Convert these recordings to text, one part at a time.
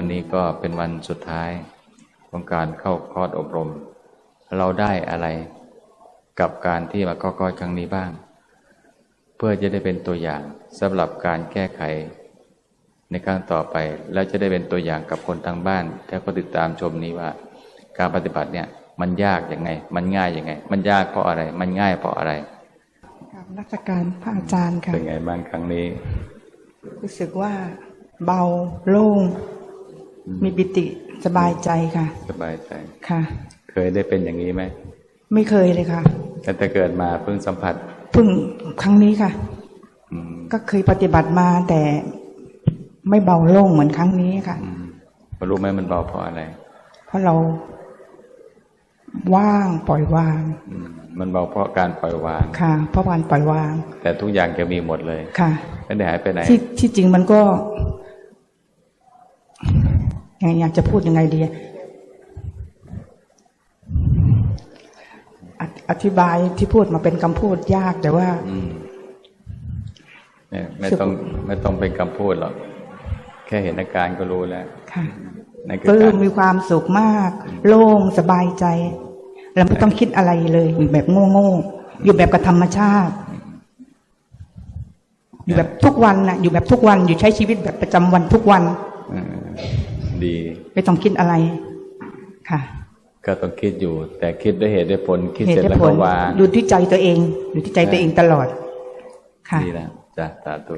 วันนี้ก็เป็นวันสุดท้ายของการเข้าคอร์สอบรม เราได้อะไรกับการที่มาเข้าคอร์สครั้งนี้บ้าง เพื่อจะได้เป็นตัวอย่างสำหรับการแก้ไข ในครั้งต่อไป แล้วจะได้เป็นตัวอย่างกับคนทางบ้านถ้าก็ติดตามชมนี้ว่า การปฏิบัติเนี่ยมันยากยังไง มันง่ายยังไง มันยากเพราะอะไร มันง่ายเพราะอะไรกับรัชการพระอาจารย์ค่ะเป็นไงบ้างครั้งนี้ รู้สึกว่าเบาโล่ง มีปิติสบายใจค่ะ สบายใจค่ะ เคยได้เป็นอย่างนี้ไหมไม่เคยเลยค่ะตั้งแต่เกิดมาเพิ่งสัมผัสเพิ่งครั้งนี้ค่ะอืมก็เคยปฏิบัติมาแต่ไม่เบาโล่งเหมือนครั้งนี้ค่ะอืมรู้ไหมมันเบาเพราะอะไร เพราะเราว่างปล่อยวางอืมมันเบาเพราะการปล่อยวางค่ะ เพราะการปล่อยวาง แต่ทุกอย่างจะมีหมดเลยค่ะไม่ได้หายไปไหนที่ที่จริงมันก็ไง อยากจะพูดยังไงดีอะอธิอธิบายที่พูดมาเป็นคำพูดยากแต่ว่าอืมเนี่ยไม่ต้องไม่ต้องเป็นคำพูดหรอก แค่เห็นอาการก็รู้แล้ว ค่ะนั่นคืปอลื้กามรมีความสุขมาก โล่งสบายใจแล้วไม่ต้องคิดอะไรเลยอยู่แบบโง่ๆอยู่แบบกับธรรมชาติ อยู่แบบทุกวันน่ะอยู่แบบทุกวัน อยู่ใช้ชีวิตแบบประจำวันทุกวันเออ ดี ไม่ต้องคิดอะไรค่ะ ก็ต้องคิดอยู่ แต่คิดด้วยเหตุด้วยผลคิดเหเสร็ตุจและแล้วผก็ลวางอยู่ที่ใจตัวเอง อยู่ที่ใจตัวเองตลอด ค่ะดีแล้วจ้ะสาธุ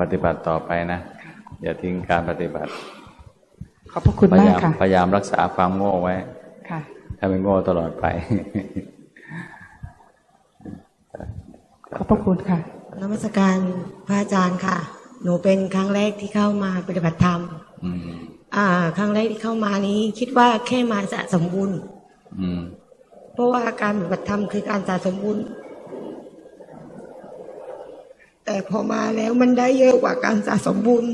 ปฏิบัติต่อไปนะ อย่าทิ้งการปฏิบัติ ขอบพระคุณพยามายกยามค่ะ พยายามรักษาความโง่ไว้ ค่ะ ถ้าไม่โง่ตลอดไป ขอบพระคุณค่ะนมัสการพระอาจารย์ค่ะ หนูเป็นครั้งแรกที่เข้ามาปฏิบัติธรรม อืมอ่า ครั้งแรกที่เข้ามานี้ คิดว่าแค่มาสะสมบุญอืมเพราะว่าการปฏิบัติธรรมคือการสะสมบุญ แต่พอมาแล้วมันได้เยอะกว่าการสะสมบุญ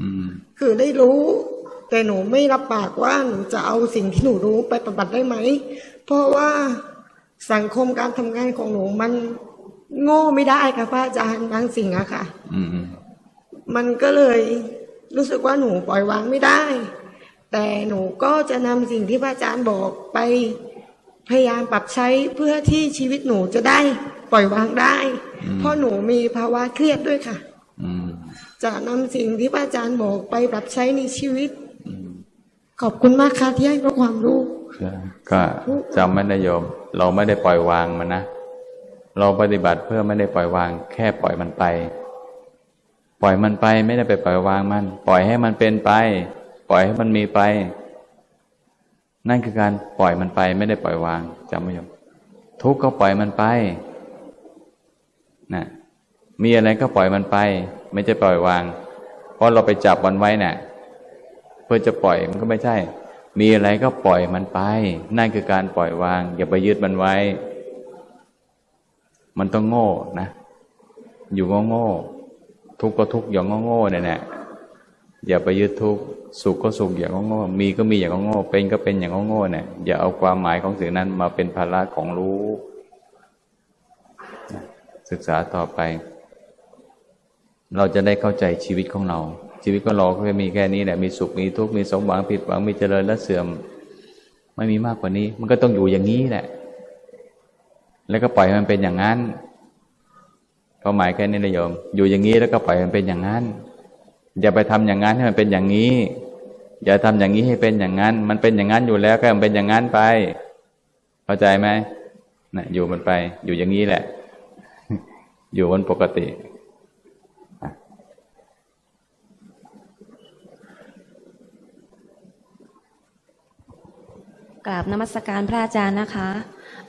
อืมคือได้รู้ แต่หนูไม่รับปากว่าหนูจะเอาสิ่งที่หนูรู้ไปปฏิบัติได้ไหม เพราะว่าสังคมการทำงานของหนูมันโง่ไม่ได้ค่ะพระอาจารย์บางสิ่งอะค่ะอืมอืมมันก็เลย รู้สึกว่าหนูปล่อยวางไม่ได้ แต่หนูก็จะนำสิ่งที่พระอาจารย์บอกไปพยายามปรับใช้เพื่อที่ชีวิตหนูจะได้ปล่อยวางได้ เพราะหนูมีภาวะเครียดด้วยค่ะอืมจะนำสิ่งที่พระอาจารย์บอกไปปรับใช้ในชีวิต ขอบคุณมากค่ะที่ให้ความรู้ก็จำไม่ได้โยม เราไม่ได้ปล่อยวางมันนะ เราปฏิบัติเพื่อไม่ได้ปล่อยวาง แค่ปล่อยมันไป ปล่อยมันไปไม่ได้ไปปล่อยวางมัน ปล่อยให้มันเป็นไป ปล่อยให้มันมีไป นั่นคือการปล่อยมันไปไม่ได้ปล่อยวางจำไม่โยมทุกข์ก็ปล่อยมันไปนะมีอะไรก็ปล่อยมันไป ไม่ใช่ปล่อยวาง เพราะเราไปจับมันไว้เนี่ยเพื่อจะปล่อยมันก็ไม่ใช่ มีอะไรก็ปล่อยมันไป นั่นคือการปล่อยวาง อย่าไปยึดมันไว้ มันต้องโง่นะ อยู่โง่โง่ ทุกข์ก็ทุกข์อย่างโง่โง่ๆเนี่ยแหละอย่าไปยึดทุกข์สุขก็สุขอย่างโง่โง่ๆมีก็มีอย่างโง่โง่ๆเป็นก็เป็นอย่างโง่โง่ๆเนี่ยอย่าเอาความหมายของสิ่งนั้นมาเป็นภาระของรู้ ศึกษาต่อไป เราจะได้เข้าใจชีวิตของเรา ชีวิตของเราก็มีแค่นี้แหละมีสุขมีทุกข์มีสมหวังผิดหวังมีเจริญและเสื่อม ไม่มีมากกว่านี้ มันก็ต้องอยู่อย่างนี้แหละ แล้วก็ปล่อยมันเป็นอย่างนั้น เขาหมายแค่นี้นะโยม อยู่อย่างนี้แล้วก็ปล่อยมันเป็นอย่างนั้น อย่าไปทำอย่างนั้นให้มันเป็นอย่างนี้ อย่าทำอย่างนี้ให้เป็นอย่างนั้น มันเป็นอย่างนั้นอยู่แล้วก็มันเป็นอย่างนั้นไป เข้าใจไหมนะอยู่มันไป อยู่อย่างนี้แหละ อยู่บนปกติ กราบนมัสการพระอาจารย์นะคะ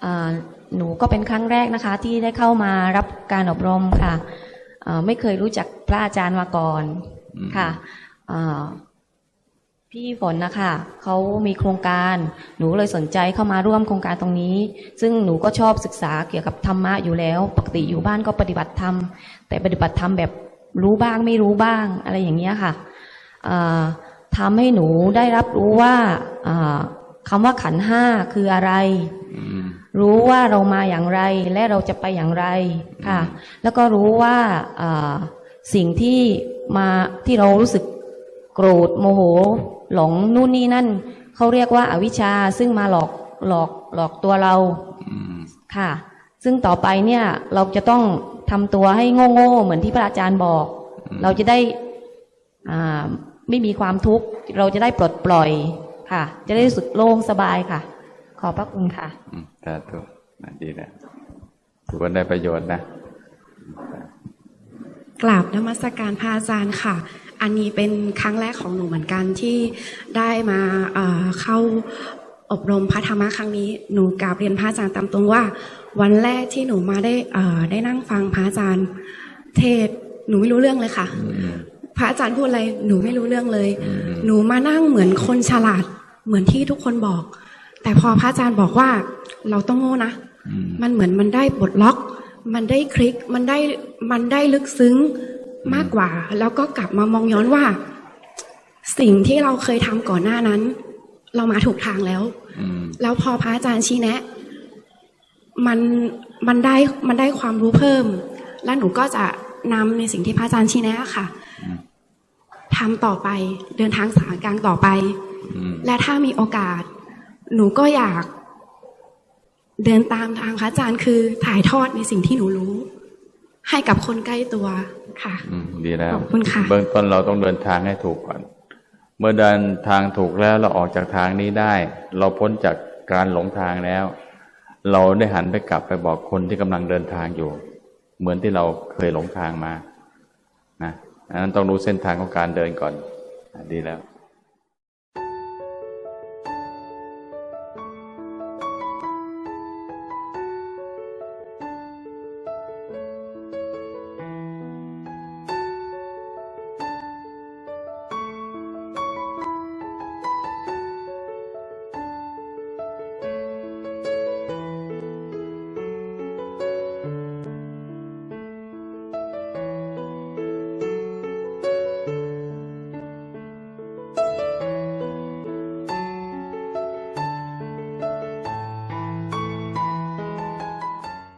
เอ่อหนูก็เป็นครั้งแรกนะคะ ที่ได้เข้ามารับการอบรมค่ะเอ่อไม่เคยรู้จักพระอาจารย์มาก่อนอืมค่ะเอ่อพี่ฝนนะคะเขามีโครงการหนูเลยสนใจเข้ามาร่วมโครงการตรงนี้ ซึ่งหนูก็ชอบศึกษาเกี่ยวกับธรรมะอยู่แล้ว ปกติอยู่บ้านก็ปฏิบัติธรรม แต่ปฏิบัติธรรมแบบรู้บ้างไม่รู้บ้างอะไรอย่างเงี้ยค่ะเอ่อทำให้หนูได้รับรู้ว่าเอ่อ คำว่าขันธ์ห้าคืออะไรอืมรู้ว่าเรามาอย่างไรและเราจะไปอย่างไรค่ะ แล้วก็รู้ว่าเอ่อสิ่งที่มาที่เรารู้สึกโกรธโมโห หลงนู่นนี่นั่นเขาเรียกว่าอาวิชชาซึ่งมาหลอกหลอกหลอกตัวเราอืมค่ะ ซึ่งต่อไปเนี่ยเราจะต้องทำตัวให้โง่ๆเหมือนที่พระอาจารย์บอก เราจะได้อ่าไม่มีความทุกข์ เราจะได้ปลดปล่อย ค่ะ จะได้รู้สึกโล่งสบายค่ะ ขอบพระคุณค่ะอืมสาธุนะดีนะถือว่าได้ประโยชน์นะ กราบนมัสการพระอาจารย์ค่ะ อันนี้เป็นครั้งแรกของหนูเหมือนกันที่ได้มาเอ่อเข้าอบรมพระธรรมะครั้งนี้หนูกราบเรียนพระอาจารย์ตามตรงว่า วันแรกที่หนูมาได้เอ่อได้นั่งฟังพระอาจารย์ เทศน์หนูไม่รู้เรื่องเลยค่ะพระอาจารย์พูดอะไรหนูไม่รู้เรื่องเลย หนูมานั่งเหมือนคนฉลาด เหมือนที่ทุกคนบอก แต่พอพระอาจารย์บอกว่าเราต้องโง่นะอืมมันเหมือนมันได้ปลดล็อก มันได้คลิก มันได้ มันได้ลึกซึ้งมากกว่า แล้วก็กลับมามองย้อนว่า สิ่งที่เราเคยทำก่อนหน้านั้น เรามาถูกทางแล้วอืมแล้วพอพระอาจารย์ชี้แนะ มัน มันได้ มันได้ความรู้เพิ่ม แล้วหนูก็จะนำในสิ่งที่พระอาจารย์ชี้แนะค่ะอืมทำต่อไป เดินทางสายกลางต่อไปอืม และถ้ามีโอกาส หนูก็อยากเดินตามทางพระอาจารย์คือถ่ายทอดในสิ่งที่หนูรู้ ให้กับคนใกล้ตัวค่ะอืมดีแล้วขอบคุณค่ะเบื้องต้นเราต้องเดินทางให้ถูกก่อน เมื่อเดินทางถูกแล้วเราออกจากทางนี้ได้ เราพ้นจากการหลงทางแล้ว เราได้หันไปกลับไปบอกคนที่กำลังเดินทางอยู่ เหมือนที่เราเคยหลงทางมานะอันนั้นต้องรู้เส้นทางของการเดินก่อนอะดีแล้ว